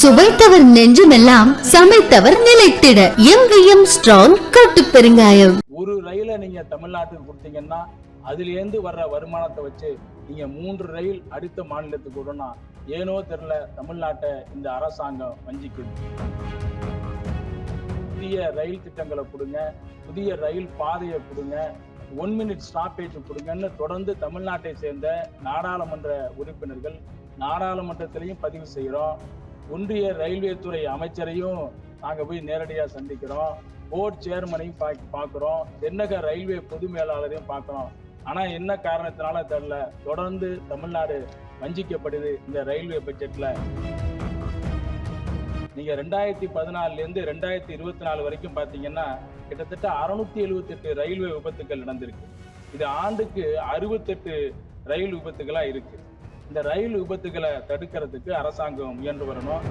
சுவைத்தவர் நெஞ்சுமெல்லாம் சமைத்தவர் நிலைத்திட. எங்கேயும் ஸ்ட்ராங் கட்டு பெருங்காயம். ஒரு ரயிலை நீங்க தமிழ்நாட்டுக்கு கொடுத்தீங்கன்னா அதுல இருந்து வர்ற வருமானத்தை வச்சு நீங்க மூன்று ரயில் அடுத்த மாநிலத்துக்கு விடணும் ஏனோ தெரியல தமிழ்நாட்டை இந்த அரசாங்கம் வஞ்சிக்கணும் புதிய ரயில் திட்டங்களை கொடுங்க புதிய ரயில் பாதையை கொடுங்க ஒன் மினிட் ஸ்டாப்பேஜ் கொடுங்கன்னு தொடர்ந்து தமிழ்நாட்டை சேர்ந்த நாடாளுமன்ற உறுப்பினர்கள் நாடாளுமன்றத்திலையும் பதிவு செய்கிறோம் ஒன்றிய ரயில்வே துறை அமைச்சரையும் நாங்கள் போய் நேரடியாக சந்திக்கிறோம். போர்ட் சேர்மனையும் பா- பார்க்குறோம் தென்னக ரயில்வே பொது மேலாளரையும் பார்க்குறோம் ஆனால் என்ன காரணத்தினால தெரில. தொடர்ந்து தமிழ்நாடு வஞ்சிக்கப்படுது இந்த ரயில்வே பட்ஜெட்டில் நீங்கள் ரெண்டாயிரத்தி பதினாலுலேருந்து ரெண்டாயிரத்தி இருபத்தி நாலு வரைக்கும் பார்த்தீங்கன்னா கிட்டத்தட்ட அறுநூத்தி எழுபத்தெட்டு ரயில்வே விபத்துக்கள் நடந்திருக்கு. இது ஆண்டுக்கு அறுபத்தெட்டு ரயில் விபத்துகளாக இருக்குது இந்த ரயில் விபத்துகளை தடுக்கிறதுக்கு அரசாங்கம் முயன்று வரணும்.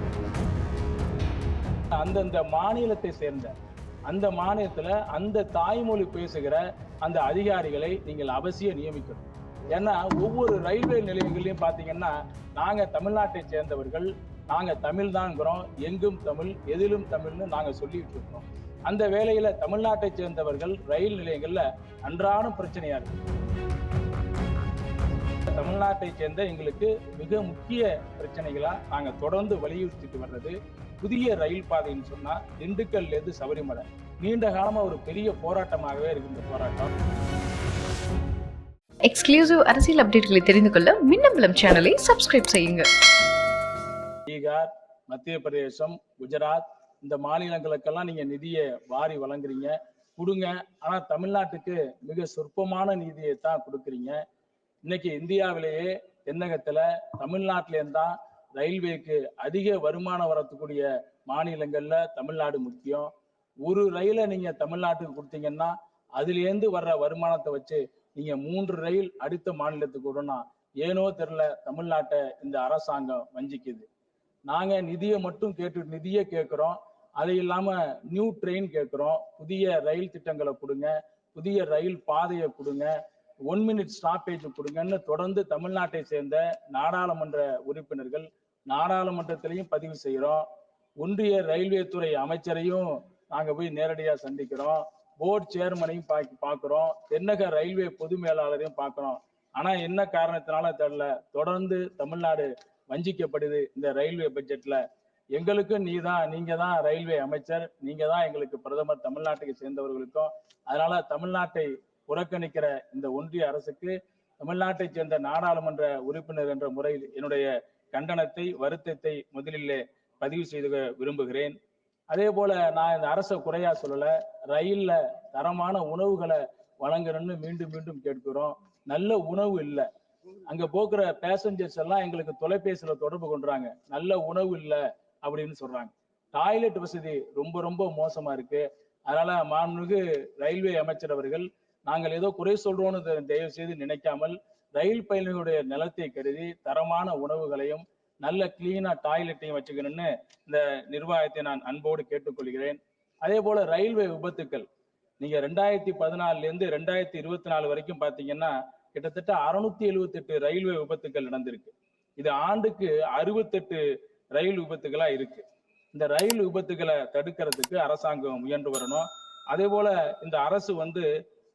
அந்தந்த மாநிலத்தை சேர்ந்த அந்த மாநிலத்தில் அந்த தாய்மொழி பேசுகிற அந்த அதிகாரிகளை நீங்கள் அவசியம் நியமிக்கணும். ஏன்னா ஒவ்வொரு ரயில்வே நிலையங்களையும் பார்த்தீங்கன்னா நாங்கள் தமிழ்நாட்டை சேர்ந்தவர்கள் நாங்கள் தமிழ் தான்ங்கிறோம் எங்கும் தமிழ் எதிலும் தமிழ்னு நாங்கள் சொல்லிட்டு இருக்கிறோம் அந்த வேலையில் தமிழ்நாட்டை சேர்ந்தவர்கள் ரயில் நிலையங்களில் அன்றாடம் பிரச்சனையாக இருக்கு. தமிழ்நாட்டை சேர்ந்த எங்களுக்கு மிக முக்கிய பிரச்சனைகளா நாங்க தொடர்ந்து வலியுறுத்திட்டு வர்றது புதிய ரயில் பாதைன்னு சொன்னா திண்டுக்கல்ல இருந்து சபரிமலை. நீண்ட காலமா ஒரு பெரிய போராட்டமாகவே இருக்கு இந்த போராட்டம். எக்ஸ்க்ளூசிவ் அரசியல் அப்டேட்களை தெரிந்து கொள்ள மின்னம்பலம் சேனலை சப்ஸ்கிரைப் செய்யுங்க. பீகார் மத்திய பிரதேசம் குஜராத் இந்த மாநிலங்களுக்கெல்லாம் நீங்க நிதியை வாரி வழங்குறீங்க. கொடுங்க. ஆனா தமிழ்நாட்டுக்கு மிக சொற்பமான நிதியை தான் கொடுக்குறீங்க. இன்னைக்கு இந்தியாவிலேயே தென்னகத்துல தமிழ்நாட்டிலேருந்து தான் ரயில்வேக்கு அதிக வருமானம் வரத்துக்கூடிய மாநிலங்கள்ல தமிழ்நாடு முக்கியம். ஒரு ரயிலை நீங்க தமிழ்நாட்டுக்கு கொடுத்தீங்கன்னா அதுலேருந்து வர்ற வருமானத்தை வச்சு நீங்க மூன்று ரயில் அடுத்த மாநிலத்துக்கு விடணும் ஏனோ தெரியல தமிழ்நாட்டை இந்த அரசாங்கம் வஞ்சிக்குது. நாங்க நிதியை மட்டும் கேட்டு நிதியை கேட்கிறோம். அது இல்லாம நியூ ட்ரெயின் கேட்கிறோம். புதிய ரயில் திட்டங்களை கொடுங்க. புதிய ரயில் பாதையை கொடுங்க. ஒன் மினிட் ஸ்டாப்பேஜ் கொடுங்கன்னு தொடர்ந்து தமிழ்நாட்டை சேர்ந்த நாடாளுமன்ற உறுப்பினர்கள் நாடாளுமன்றத்திலையும் பதிவு செய்கிறோம் ஒன்றிய ரயில்வே துறை அமைச்சரையும் நாங்கள் போய் நேரடியாக சந்திக்கிறோம். போர்ட் சேர்மனையும் பா- பார்க்குறோம் தென்னக ரயில்வே பொது மேலாளரையும் பார்க்குறோம் ஆனால் என்ன காரணத்தினால தெரில. தொடர்ந்து தமிழ்நாடு வஞ்சிக்கப்படுது இந்த ரயில்வே பட்ஜெட்ல எங்களுக்கு நீ தான் நீங்க தான் ரயில்வே அமைச்சர். நீங்க தான் எங்களுக்கு பிரதமர் தமிழ்நாட்டுக்கு சேர்ந்தவர்களுக்கும். அதனால தமிழ்நாட்டை புறக்கணிக்கிற இந்த ஒன்றிய அரசுக்கு தமிழ்நாட்டை சேர்ந்த நாடாளுமன்ற உறுப்பினர் என்ற முறையில் என்னுடைய கண்டனத்தை வருத்தத்தை முதலிலே பதிவு செய்து விரும்புகிறேன். அதே போல நான் இந்த அரசை குறையா சொல்லல ரயில்ல தரமான உணவுகளை வழங்கணும்னு மீண்டும் மீண்டும் கேட்கிறோம். நல்ல உணவு இல்லை. அங்க போக்குற பேசஞ்சர்ஸ் எல்லாம் எங்களுக்கு தொலைபேசியில தொடர்பு கொண்டாங்க நல்ல உணவு இல்லை அப்படின்னு சொல்றாங்க. டாய்லெட் வசதி ரொம்ப ரொம்ப மோசமா இருக்கு. அதனால மாண்புமிகு ரயில்வே அமைச்சர் அவர்கள் நாங்கள் ஏதோ குறை சொல்றோம்னு தயவு செய்து நினைக்காமல் ரயில் பயணிகளுடைய நிலத்தை கருதி தரமான உணவுகளையும் நல்ல கிளீனா டாய்லெட்டையும் வச்சுக்கணும்னு இந்த நிர்வாகத்தை நான் அன்போடு கேட்டுக்கொள்கிறேன். அதே போல ரயில்வே விபத்துக்கள். நீங்க ரெண்டாயிரத்தி பதினாலுல இருந்து ரெண்டாயிரத்தி இருபத்தி நாலு வரைக்கும் பாத்தீங்கன்னா கிட்டத்தட்ட அறுநூத்தி எழுபத்தி எட்டு ரயில்வே விபத்துக்கள் நடந்திருக்கு. இது ஆண்டுக்கு அறுபத்தெட்டு ரயில் விபத்துகளா இருக்கு. இந்த ரயில் விபத்துகளை தடுக்கிறதுக்கு அரசாங்கம் முயன்று வரணும். அதே போல இந்த அரசு வந்து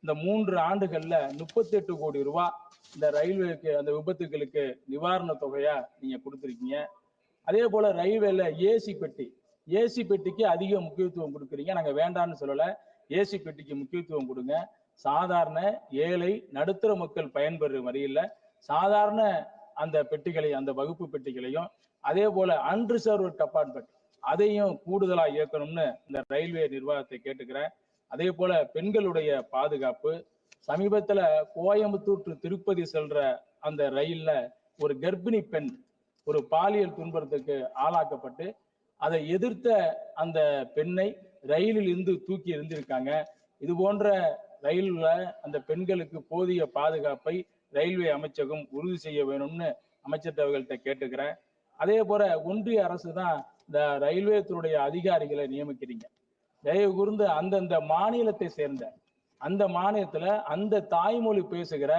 இந்த மூன்று ஆண்டுகள்ல முப்பத்தி எட்டு கோடி ரூபாய் இந்த ரயில்வேக்கு அந்த விபத்துகளுக்கு நிவாரண தொகையா நீங்க கொடுத்துருக்கீங்க. அதே போல ரயில்வேல ஏசி பெட்டி ஏசி பெட்டிக்கு அதிக முக்கியத்துவம் கொடுக்குறீங்க. நாங்க வேண்டாம்னு சொல்லல. ஏசி பெட்டிக்கு முக்கியத்துவம் கொடுங்க. சாதாரண ஏழை நடுத்தர மக்கள் பயன்பெறும் வரையில சாதாரண அந்த பெட்டிகளை அந்த வகுப்பு பெட்டிகளையும் அதே போல அன்ரிசர்வ் கம்பார்ட்மெண்ட் அதையும் கூடுதலா இயக்கணும்னு இந்த ரயில்வே நிர்வாகத்தை கேட்டுக்கிறேன். அதே போல பெண்களுடைய பாதுகாப்பு. சமீபத்துல கோயம்புத்தூர் திருப்பதி செல்ற அந்த ரயில்ல ஒரு கர்ப்பிணி பெண் ஒரு பாலியல் துன்புறத்துக்கு ஆளாக்கப்பட்டு அதை எதிர்த்த அந்த பெண்ணை ரயிலில் இருந்து தூக்கி எறிந்திருக்காங்க. இது போன்ற ரயில்ல அந்த பெண்களுக்கு போதிய பாதுகாப்பை ரயில்வே அமைச்சகம் உறுதி செய்ய வேணும்னு அமைச்சர் அவர்கள்ட்ட கேட்டுக்கிறேன். அதே போல ஒன்றிய அரசு தான் இந்த ரயில்வே துறையுடைய அதிகாரிகளை நியமிக்கிறீங்க. தயவு கூர்ந்து அந்தந்த மாநிலத்தை சேர்ந்த அந்த மாநிலத்துல அந்த தாய்மொழி பேசுகிற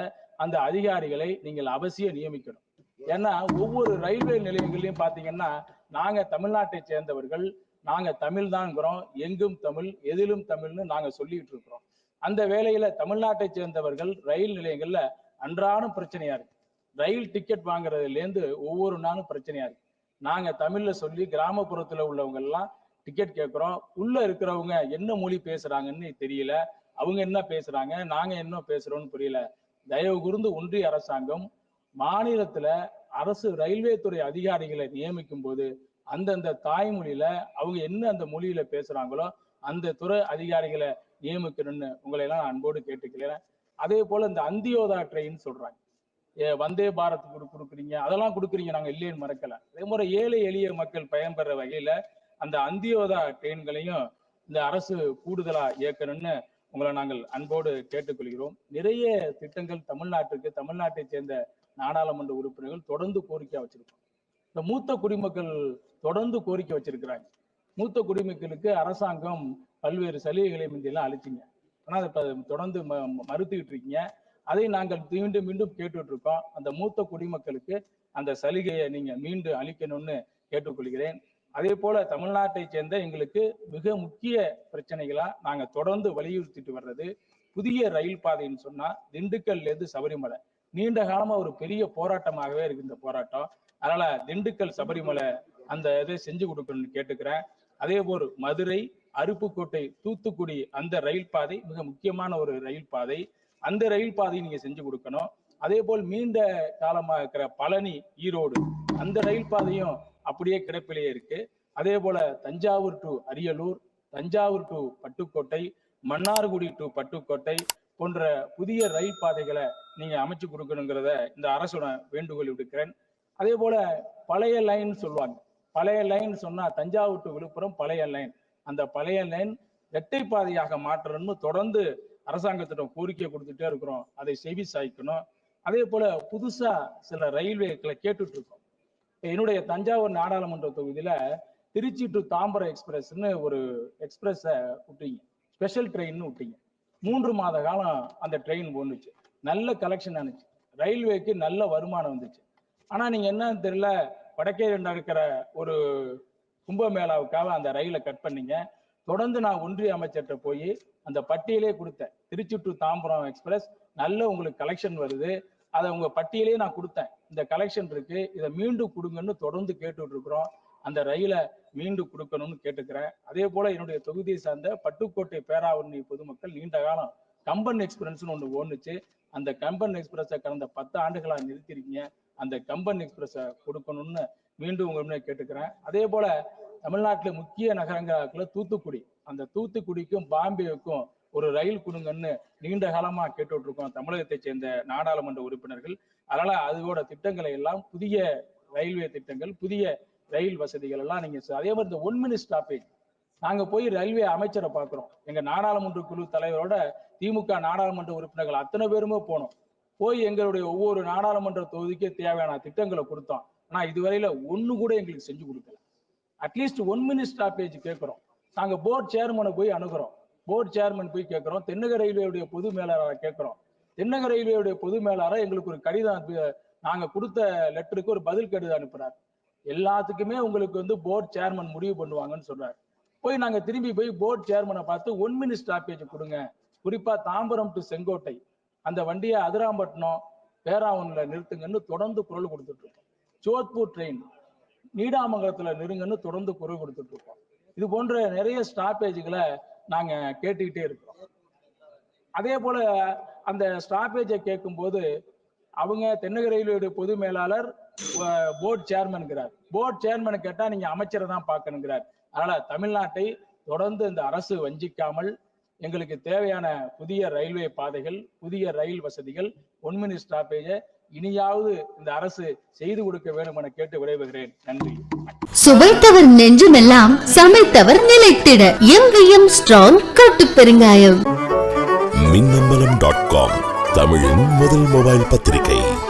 அந்த அதிகாரிகளை நீங்கள் அவசியம் நியமிக்கணும். ஏன்னா ஒவ்வொரு ரயில்வே நிலையங்களையும் பாத்தீங்கன்னா நாங்க தமிழ்நாட்டை சேர்ந்தவர்கள் நாங்க தமிழ் தான்ங்கிறோம் எங்கும் தமிழ் எதிலும் தமிழ்னு நாங்க சொல்லிட்டு இருக்கிறோம். அந்த வேலையில தமிழ்நாட்டை சேர்ந்தவர்கள் ரயில் நிலையங்கள்ல அன்றாடம் பிரச்சனையா இருக்கு. ரயில் டிக்கெட் வாங்குறதுல இருந்து ஒவ்வொரு நாளும் பிரச்சனையா இருக்கு. நாங்க தமிழ்ல சொல்லி கிராமப்புறத்துல உள்ளவங்க எல்லாம் டிக்கெட் கேட்குறோம் உள்ள இருக்கிறவங்க என்ன மொழி பேசுறாங்கன்னு தெரியல. அவங்க என்ன பேசுறாங்க? நாங்க என்ன பேசுறோம்னு புரியல. தயவு கூர்ந்து ஒன்றிய அரசாங்கம் மாநிலத்துல அரசு ரயில்வே துறை அதிகாரிகளை நியமிக்கும் போது அந்தந்த தாய்மொழியில அவங்க என்ன அந்த மொழியில பேசுறாங்களோ அந்த துறை அதிகாரிகளை நியமிக்கணும்னு உங்களை எல்லாம் நான் அன்போடு கேட்டுக்கிறேன். அதே போல இந்த அந்தியோதா ட்ரெயின் சொல்றாங்க. ஏ, வந்தே பாரத் கொடுக்குறீங்க. அதெல்லாம் கொடுக்குறீங்க. நாங்க இல்லைன்னு மறக்கல. அதே மாதிரி ஏழை எளிய மக்கள் பயன்பெற வகையில அந்த அந்தியோதா ட்ரெயின்களையும் இந்த அரசு கூடுதலா இயக்கணும்னு உங்களை நாங்கள் அன்போடு கேட்டுக்கொள்கிறோம். நிறைய திட்டங்கள் தமிழ்நாட்டுக்கு தமிழ்நாட்டை சேர்ந்த நாடாளுமன்ற உறுப்பினர்கள் தொடர்ந்து கோரிக்கை வச்சிருக்கோம் இந்த மூத்த குடிமக்கள் தொடர்ந்து கோரிக்கை வச்சிருக்கிறாங்க. மூத்த குடிமக்களுக்கு அரசாங்கம் பல்வேறு சலுகைகளை முந்தையெல்லாம் அளிச்சிங்க. ஆனா அதை தொடர்ந்து ம- மறுத்துக்கிட்டு இருக்கீங்க. அதை நாங்கள் மீண்டும் மீண்டும் கேட்டுட்டு இருக்கோம் அந்த மூத்த குடிமக்களுக்கு அந்த சலுகையை நீங்க மீண்டும் அளிக்கணும்னு கேட்டுக்கொள்கிறேன். அதே போல தமிழ்நாட்டை சேர்ந்த எங்களுக்கு மிக முக்கிய பிரச்சனைகளா நாங்க தொடர்ந்து வலியுறுத்திட்டு வர்றது புதிய ரயில் பாதைன்னு சொன்னா திண்டுக்கல்ல இருந்து சபரிமலை. நீண்ட காலமா ஒரு பெரிய போராட்டமாகவே இருக்கு இந்த போராட்டம். அதனால திண்டுக்கல் சபரிமலை அந்த இதை செஞ்சு கொடுக்கணும்னு கேட்டுக்கிறேன். அதே போல் மதுரை அருப்புக்கோட்டை தூத்துக்குடி அந்த ரயில் பாதை மிக முக்கியமான ஒரு ரயில் பாதை. அந்த ரயில் பாதையை நீங்க செஞ்சு கொடுக்கணும். அதே போல் நீண்ட காலமா இருக்கிற பழனி ஈரோடு அந்த ரயில் பாதையும் அப்படியே கிடப்பிலேயே இருக்கு. அதே போல Thanjavur to Ariyalur Thanjavur to Pattukkottai Mannargudi to Pattukkottai போன்ற புதிய ரயில் பாதைகளை நீங்க அமைச்சு கொடுக்கணுங்கிறத இந்த அரசோட வேண்டுகோள் விடுக்கிறேன். அதே போல பழைய லைன் சொல்லுவாங்க. பழைய லைன் சொன்னா தஞ்சாவூர் டு விழுப்புரம் பழைய லைன் அந்த பழைய லைன் இரட்டை பாதையாக மாற்றணும்னு தொடர்ந்து அரசாங்கத்திடம் கோரிக்கை கொடுத்துட்டே இருக்கிறோம். அதை செவி சாய்க்கணும். அதே போல புதுசா சில ரயில்வேக்களை கேட்டுட்டு இருக்கோம். என்னுடைய தஞ்சாவூர் நாடாளுமன்ற தொகுதியில திருச்சி டு தாம்பரம் எக்ஸ்பிரஸ்னு ஒரு எக்ஸ்பிரஸ விட்டீங்க. ஸ்பெஷல் ட்ரெயின்னு விட்டீங்க. மூன்று மாத காலம் அந்த ட்ரெயின் போனுச்சு நல்ல கலெக்ஷன் ஆனிச்சு. ரயில்வேக்கு நல்ல வருமானம் வந்துச்சு. ஆனா நீங்க என்னன்னு தெரியல வடக்கே நடக்கிற ஒரு கும்பமேளாவுக்காக அந்த ரயிலை கட் பண்ணீங்க. தொடர்ந்து நான் ஒன்றிய அமைச்சர்கிட்ட போய் அந்த பட்டியலே கொடுத்தேன். திருச்சி டு தாம்பரம் எக்ஸ்பிரஸ் நல்ல உங்களுக்கு கலெக்ஷன் வருது. அதை உங்க பட்டியலே நான் கொடுத்தேன். இந்த கலெக்ஷன் இருக்கு இதை மீண்டும் கொடுங்கன்னு தொடர்ந்து கேட்டுட்டு இருக்கிறோம் அந்த ரயிலை மீண்டும் கொடுக்கணும்னு கேட்டுக்கிறேன். அதே போல என்னுடைய தொகுதியை சார்ந்த பட்டுக்கோட்டை பேராவரணி பொதுமக்கள் நீண்ட காலம் கம்பன் எக்ஸ்பிரஸ்னு ஒன்று ஓடுச்சு அந்த கம்பன் எக்ஸ்பிரஸை கடந்த பத்து ஆண்டுகளாக நிறுத்திருக்கீங்க. அந்த கம்பன் எக்ஸ்பிரஸை கொடுக்கணும்னு மீண்டும் உங்க கேட்டுக்கிறேன். அதே போல தமிழ்நாட்டில் முக்கிய நகரங்களாக்குள்ள தூத்துக்குடி. அந்த தூத்துக்குடிக்கும் பாம்பேவுக்கும் ஒரு ரயில் கொடுங்கன்னு நீண்ட காலமா கேட்டுட்டு இருக்கோம் தமிழகத்தை சேர்ந்த நாடாளுமன்ற உறுப்பினர்கள். அதனால அதோட திட்டங்களை எல்லாம் புதிய ரயில்வே திட்டங்கள் புதிய ரயில் வசதிகள் எல்லாம் நீங்க அதே மாதிரி இந்த ஒன் மினிட் ஸ்டாப்பேஜ் நாங்க போய் ரயில்வே அமைச்சரை பாக்குறோம். எங்க நாடாளுமன்ற குழு தலைவரோட திமுக நாடாளுமன்ற உறுப்பினர்கள் அத்தனை பேருமே போனோம். போய் எங்களுடைய ஒவ்வொரு நாடாளுமன்ற தொகுதிக்கு தேவையான திட்டங்களை கொடுத்தோம். ஆனா இதுவரையில ஒண்ணு கூட எங்களுக்கு செஞ்சு கொடுக்கல. அட்லீஸ்ட் ஒன் மினிட் ஸ்டாப்பேஜ் கேட்கிறோம் நாங்க போர்ட் சேர்மனை போய் அணுகிறோம். போர்டு சேர்மன் போய் கேட்கிறோம். தென்னக ரயில்வேயுடைய பொது மேலாளரை கேட்கிறோம். தென்னக ரயில்வேயுடைய பொது மேலாளர் எங்களுக்கு ஒரு கடிதம் நாங்கள் நாங்க கொடுத்த லெட்டருக்கு ஒரு பதில் கடிதம் அனுப்புறாரு. எல்லாத்துக்குமே உங்களுக்கு வந்து போர்டு சேர்மன் முடிவு பண்ணுவாங்கன்னு சொல்றாரு. போய் நாங்க திரும்பி போய் போர்டு சேர்மனை பார்த்து ஒன் மினிட் ஸ்டாப்பேஜ் கொடுங்க. குறிப்பா தாம்பரம் டு செங்கோட்டை. அந்த வண்டியை அதிராம்பட்டினம் பேராவூன்ல நிறுத்துங்கன்னு தொடர்ந்து குரல் கொடுத்துட்டு இருக்கோம். ஜோத்பூர் ட்ரெயின் நீடாமங்கலத்துல நெருங்கன்னு தொடர்ந்து குரல் கொடுத்துட்டு இருக்கோம். இது போன்ற நிறைய ஸ்டாப்பேஜ்களை நாங்க கேட்டுக்கிட்டே இருக்கிறோம். அதே போல அந்த ஸ்டாப்பேஜை கேட்கும்போது அவங்க தென்னக ரயில்வேடைய பொது மேலாளர் போர்ட் சேர்மன்கிறார் போர்ட் சேர்மனை கேட்டா நீங்க அமைச்சரை தான் பார்க்கணுங்கிறார். அதனால தமிழ்நாட்டை தொடர்ந்து இந்த அரசு வஞ்சிக்காமல் எங்களுக்கு தேவையான புதிய ரயில்வே பாதைகள் புதிய ரயில் வசதிகள் ஒன் மினிட் ஸ்டாப்பேஜை இனியாவது இந்த அரசு செய்து கொடுக்க வேண்டும் என கேட்டு விடைபெறுகிறேன் நன்றி. சுவைத்தவர் நெஞ்சுமெல்லாம் சமைத்தவர் நிலைத்திட. எங்கேயும் ஸ்ட்ராங் கட்டு பெருங்காயம். மின்னம்பலம் டாட் காம் தமிழின் முதல் மொபைல் பத்திரிகை.